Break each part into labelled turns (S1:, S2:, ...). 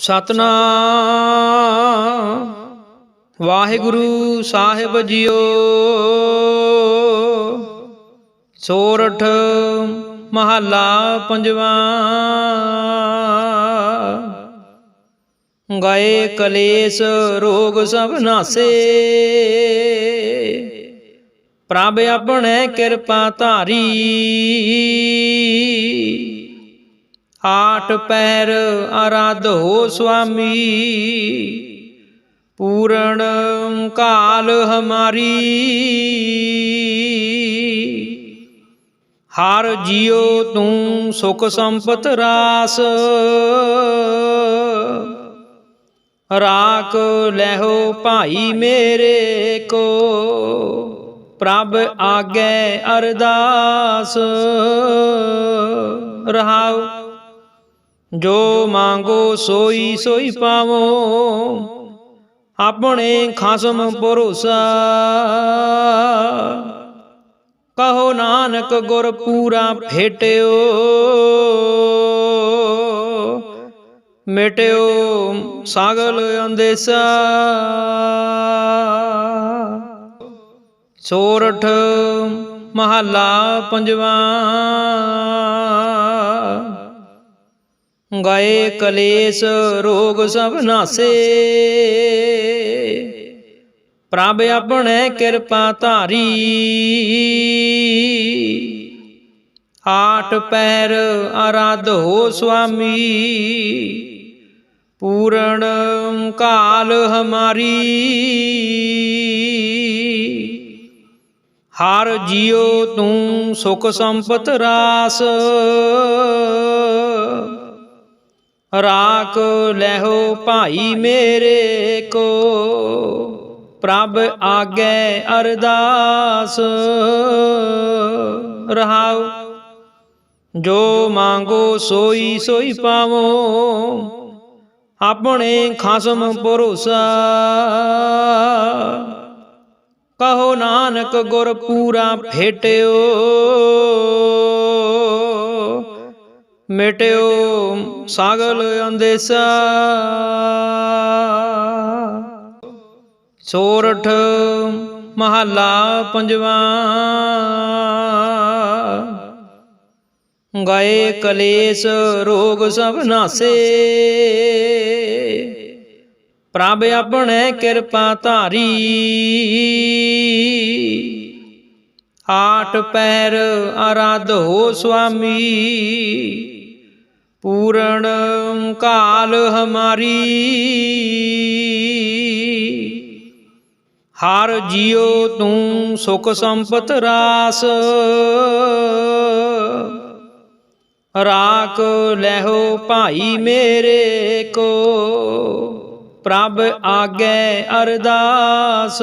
S1: ਸਤਨਾਮ। ਵਾਹਿਗੁਰੂ ਸਾਹਿਬ ਜੀਓ। ਸੋਰਠ ਮਹੱਲਾ ਪੰਜਵਾਂ। ਗਏ ਕਲੇਸ਼ ਰੋਗ ਸਭ ਨਾਸੇ। ਪ੍ਰਭ ਆਪਣੇ ਕਿਰਪਾ ਧਾਰੀ। ਆਠ ਪੈਰ ਆਰਾਧੋ ਸੁਆਮੀ। ਪੂਰਨ ਕਾਲ ਹਮਾਰੀ। ਹਰ ਜਿਉ ਤੂੰ ਸੁਖ ਸੰਪਤ ਰਾਸ। ਰਾਖ ਲਹਿਓ ਭਾਈ ਮੇਰੇ ਕੋ। ਪ੍ਰਭ ਆਗੇ ਅਰਦਾਸ। ਰਹਾਉ ਜੋ ਮੰਗੋ ਸੋਈ ਸੋਈ ਪਾਵੋ, ਆਪਣੇ ਖਸਮ ਭਰੋਸਾ। ਕਹੋ ਨਾਨਕ ਗੁਰ ਪੂਰਾ ਭੇਟਿਓ ਮਿਟਿਓ ਸਾਗਲ ਅੰਦੇਸਾ। ਸੋਰਠ ਮਹੱਲਾ ਪੰਜਵਾਂ। ਗਏ ਕਲੇਸ਼ ਰੋਗ ਸਭ ਨਾਸੇ। ਪ੍ਰਭ ਆਪਣੇ ਕਿਰਪਾ ਧਾਰੀ। ਆਠ ਪੈਰ ਆਰਾਧੋ ਸੁਆਮੀ। ਪੂਰਨ ਕਾਲ ਹਮਾਰੀ। ਹਰ ਜਿਉ ਤੂੰ ਸੁਖ ਸੰਪਤ ਰਾਸ। ਰਾਖ ਲਹਿਓ ਭਾਈ ਮੇਰੇ ਕੋ, ਪ੍ਰਭ ਆਗੇ ਅਰਦਾਸ। ਰਹਾਉ, ਜੋ ਮੰਗੋ ਸੋਈ ਸੋਈ ਪਾਵੋ, ਆਪਣੇ ਖਸਮ ਭਰੋਸਾ। ਕਹੋ ਨਾਨਕ ਗੁਰ ਪੂਰਾ ਭੇਟਿਓ ਮਿਟਿਓ ਸਾਗਲ ਅੰਦੇਸਾ। ਸੋਰਠ ਮਹੱਲਾ ਪੰਜਵਾਂ। ਗਏ ਕਲੇਸ਼ ਰੋਗ ਸਭ ਨਾਸੇ। ਪ੍ਰਭ ਆਪਣੇ ਕਿਰਪਾ ਧਾਰੀ। ਆਠ ਪੈਰ ਆਰਾਧ ਹੋ ਸੁਆਮੀ ਪੂਰਨ ਕਾਲ ਹਮਾਰੀ। ਹਰ ਜਿਉ ਤੂੰ ਸੁਖ ਸੰਪਤ ਰਾਸ। ਰਾਖ ਲਹਿਓ ਭਾਈ ਮੇਰੇ ਕੋ। ਪ੍ਰਭ ਆਗੇ ਅਰਦਾਸ।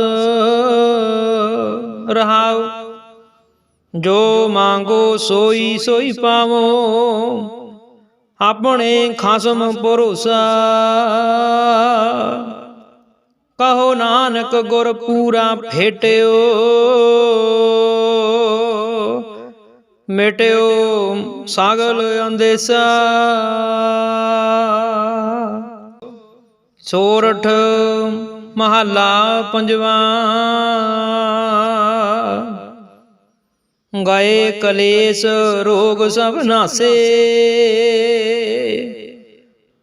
S1: ਰਹਾਉ, ਜੋ ਮੰਗੋ ਸੋਈ ਸੋਈ ਪਾਵੋ। ਆਪਣੇ ਖਸਮ ਭਰੋਸਾ। ਕਹੋ ਨਾਨਕ ਗੁਰ ਪੂਰਾ ਭੇਟਿਓ ਮਿਟਿਓ ਸਾਗਲ ਅੰਦੇਸਾ। ਸੋਰਠ ਮਹੱਲਾ ਪੰਜਵਾਂ। ਗਏ ਕਲੇਸ਼, ਰੋਗ ਸਭ ਨਾਸੇ।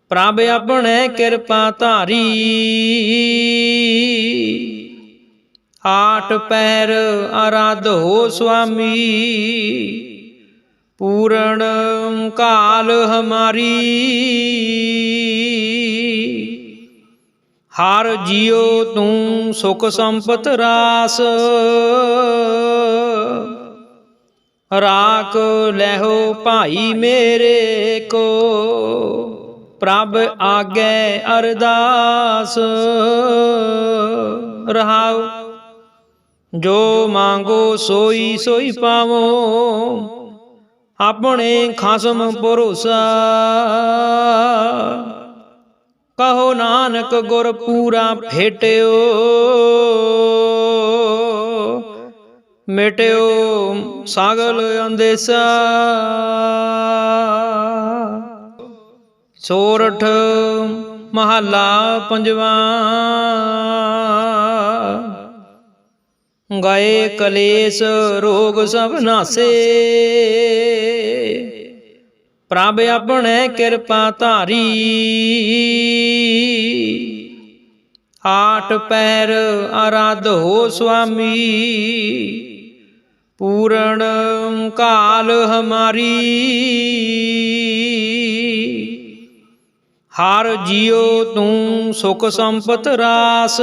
S1: ਪ੍ਰਭ ਆਪਣੇ ਕਿਰਪਾ ਧਾਰੀ। ਆਠ ਪੈਰ ਆਰਾਧੋ ਸੁਆਮੀ। ਪੂਰਨ ਕਾਲ ਹਮਾਰੀ। ਹਰ ਜਿਉ ਤੂੰ ਸੁਖ ਸੰਪਤ ਰਾਸ। ਰਾਖ ਲਹਿਓ ਭਾਈ ਮੇਰੇ ਕੋ, ਪ੍ਰਭ ਆਗੇ ਅਰਦਾਸ। ਰਹਾਉ, ਜੋ ਮੰਗੋ ਸੋਈ ਸੋਈ ਪਾਵੋ, ਆਪਣੇ ਖਸਮ ਭਰੋਸਾ। ਕਹੋ ਨਾਨਕ ਗੁਰ ਪੂਰਾ ਭੇਟਿਓ ਮਿਟਿਓ ਸਾਗਲ ਅੰਦੇਸਾ। ਸੋਰਠ ਮਹੱਲਾ ਪੰਜਵਾਂ। ਗਏ ਕਲੇਸ਼ ਰੋਗ ਸਭ ਨਾਸੇ। ਪ੍ਰਭ ਆਪਣੇ ਕਿਰਪਾ ਧਾਰੀ। ਆਠ ਪੈਰ ਆਰਾਧ ਹੋ ਸੁਆਮੀ ਪੂਰਨ ਕਾਲ ਹਮਾਰੀ। ਹਰ ਜਿਉ ਤੂੰ ਸੁਖ ਸੰਪਤ ਰਾਸ।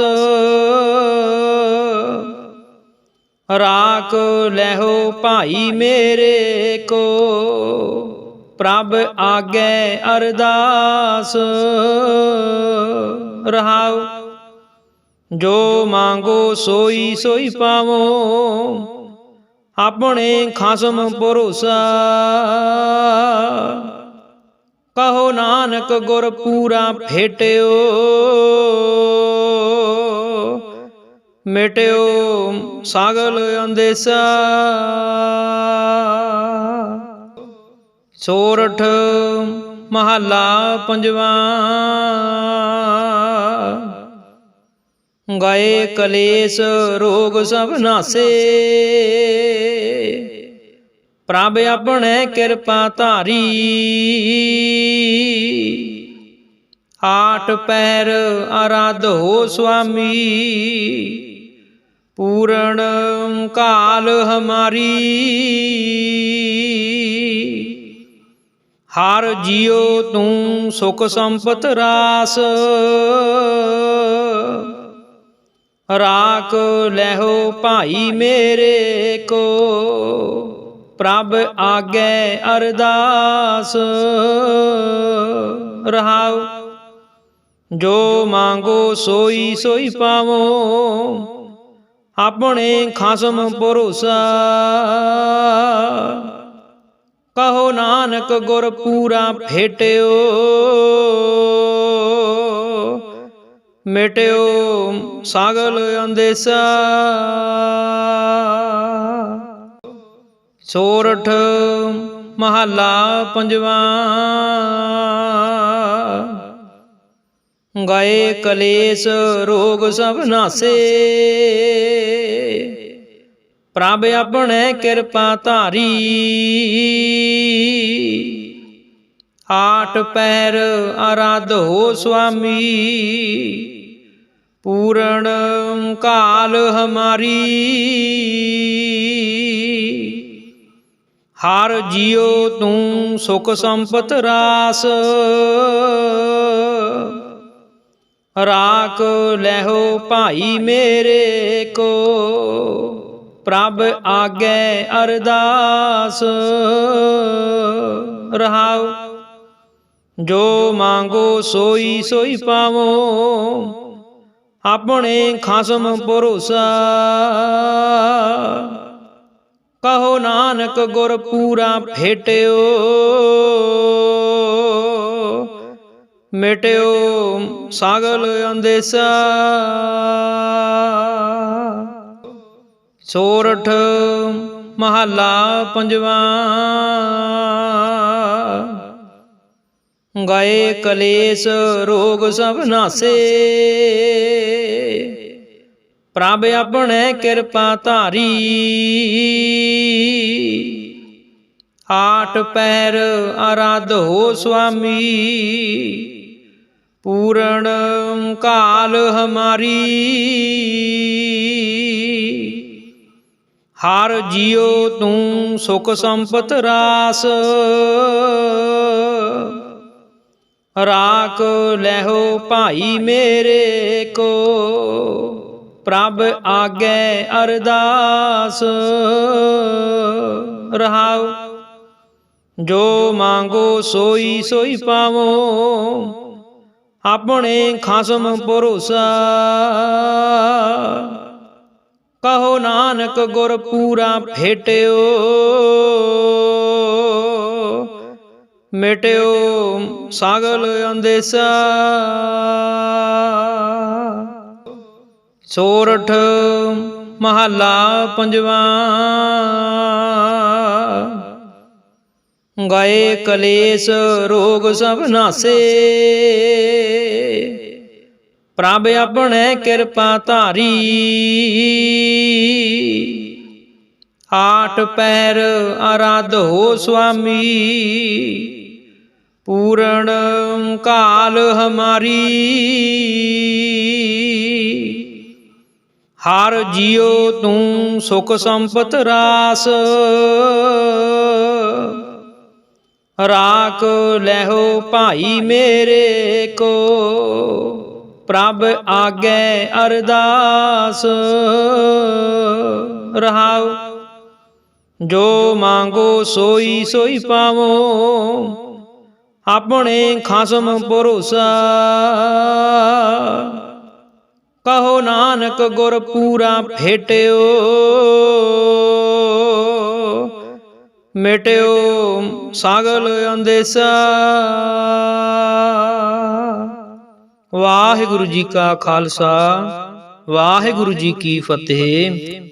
S1: ਰਾਖ ਲੈਹੋ ਭਾਈ ਮੇਰੇ ਕੋ, ਪ੍ਰਭ ਆਗੇ ਅਰਦਾਸ। ਰਹਾਉ, ਜੋ ਮੰਗੋ ਸੋਈ ਸੋਈ ਪਾਵੋ। ਆਪਣੇ ਖਸਮ ਭਰੋਸਾ। ਕਹੋ ਨਾਨਕ ਗੁਰ ਪੂਰਾ ਭੇਟਿਓ ਮਿਟਿਓ ਸਾਗਲ ਅੰਦੇਸਾ। ਸੋਰਠ ਮਹੱਲਾ ਪੰਜਵਾਂ। ਗਏ ਕਲੇਸ਼, ਰੋਗ ਸਭ ਨਾਸੇ। ਪ੍ਰਭ ਆਪਣੇ ਕਿਰਪਾ ਧਾਰੀ। ਆਠ ਪੈਰ ਆਰਾਧੋ ਸੁਆਮੀ। ਪੂਰਨ ਕਾਲ ਹਮਾਰੀ। ਹਰ ਜਿਉ ਤੂੰ ਸੁਖ ਸੰਪਤ ਰਾਸ। ਰਾਖ ਲੈਹੋ ਭਾਈ ਮੇਰੇ ਕੋ, ਪ੍ਰਭ ਆਗੇ ਅਰਦਾਸ। ਰਹਾਉ, ਜੋ ਮੰਗੋ ਸੋਈ ਸੋਈ ਪਾਵੋ, ਆਪਣੇ ਖਸਮ ਭਰੋਸਾ। ਕਹੋ ਨਾਨਕ ਗੁਰ ਪੂਰਾ ਭੇਟਿਓ ਮਿਟਿਓ ਸਾਗਲ ਅੰਦੇਸਾ। ਸੋਰਠ ਮਹੱਲਾ ਪੰਜਵਾਂ। ਗਏ ਕਲੇਸ਼ ਰੋਗ ਸਭ ਨਾਸੇ। ਪ੍ਰਭ ਆਪਣੇ ਕਿਰਪਾ ਧਾਰੀ। ਆਠ ਪੈਰ ਆਰਾਧੋ ਸੁਆਮੀ। ਪੂਰਨ ਕਾਲ ਹਮਾਰੀ। ਹਰ ਜਿਉ ਤੂੰ ਸੁਖ ਸੰਪਤ ਰਾਸ। ਰਾਖ ਲੈਹੋ ਭਾਈ ਮੇਰੇ ਕੋ। ਪ੍ਰਭ ਆਗੇ ਅਰਦਾਸ। ਰਹਾਉ ਜੋ ਮੰਗੋ ਸੋਈ ਸੋਈ ਪਾਵੋ, ਆਪਣੇ ਖਸਮ ਭਰੋਸਾ। ਕਹੋ ਨਾਨਕ, ਗੁਰ ਪੂਰਾ ਭੇਟਿਓ ਮਿਟਿਓ ਸਾਗਲ ਅੰਦੇਸਾ। ਸੋਰਠ ਮਹੱਲਾ ਪੰਜਵਾਂ। ਗਏ ਕਲੇਸ਼, ਰੋਗ ਸਭ ਨਾਸੇ। ਪ੍ਰਭ ਆਪਣੇ ਕਿਰਪਾ ਧਾਰੀ। ਆਠ ਪੈਰ ਆਰਾਧੋ ਸੁਆਮੀ। ਪੂਰਨ ਕਾਲ ਹਮਾਰੀ। ਹਰ ਜਿਉ ਤੂੰ ਸੁਖ ਸੰਪਤ ਰਾਸ। ਰਾਖ ਲੈਹੋ ਭਾਈ ਮੇਰੇ ਕੋ। ਪ੍ਰਭ ਆਗੇ ਅਰਦਾਸ। ਰਹਾਉ, ਜੋ ਮੰਗੋ ਸੋਈ ਸੋਈ ਪਾਵੋ। ਆਪਣੇ ਖਸਮ ਭਰੋਸਾ। ਕਹੋ ਨਾਨਕ ਗੁਰ ਪੂਰਾ ਭੇਟਿਓ। ਮਿਟਿਓ ਸਾਗਲ ਅੰਦੇਸਾ। ਸੋਰਠ ਮਹੱਲਾ ਪੰਜਵਾਂ। ਗਾਏ ਕਲੇਸ਼ ਰੋਗ ਸਭ ਨਾਸੇ। ਪ੍ਰਭ ਆਪਣੇ ਕਿਰਪਾ ਧਾਰੀ। ਆਠ ਪੈਰ ਆਰਾਧ ਹੋ ਸੁਆਮੀ। ਪੂਰਨ ਕਾਲ ਹਮਾਰੀ। ਹਰ ਜਿਉ ਤੂੰ ਸੁਖ ਸੰਪਤ ਰਾਸ। ਰਾਖ ਲੈਹੋ ਭਾਈ ਮੇਰੇ ਕੋ। ਪ੍ਰਭ ਆਗੇ ਅਰਦਾਸ। ਰਹਾਉ, ਜੋ ਮੰਗੋ ਸੋਈ ਸੋਈ ਪਾਵੋ। ਆਪਣੇ ਖਸਮ ਭਰੋਸਾ। ਕਹੋ ਨਾਨਕ ਗੁਰ ਪੂਰਾ ਭੇਟਿਓ ਮਿਟਿਓ ਸਾਗਲ ਅੰਦੇਸਾ। ਵਾਹਿਗੁਰੂ ਜੀ ਕਾ ਖਾਲਸਾ, ਵਾਹਿਗੁਰੂ ਜੀ ਕੀ ਫਤਿਹ।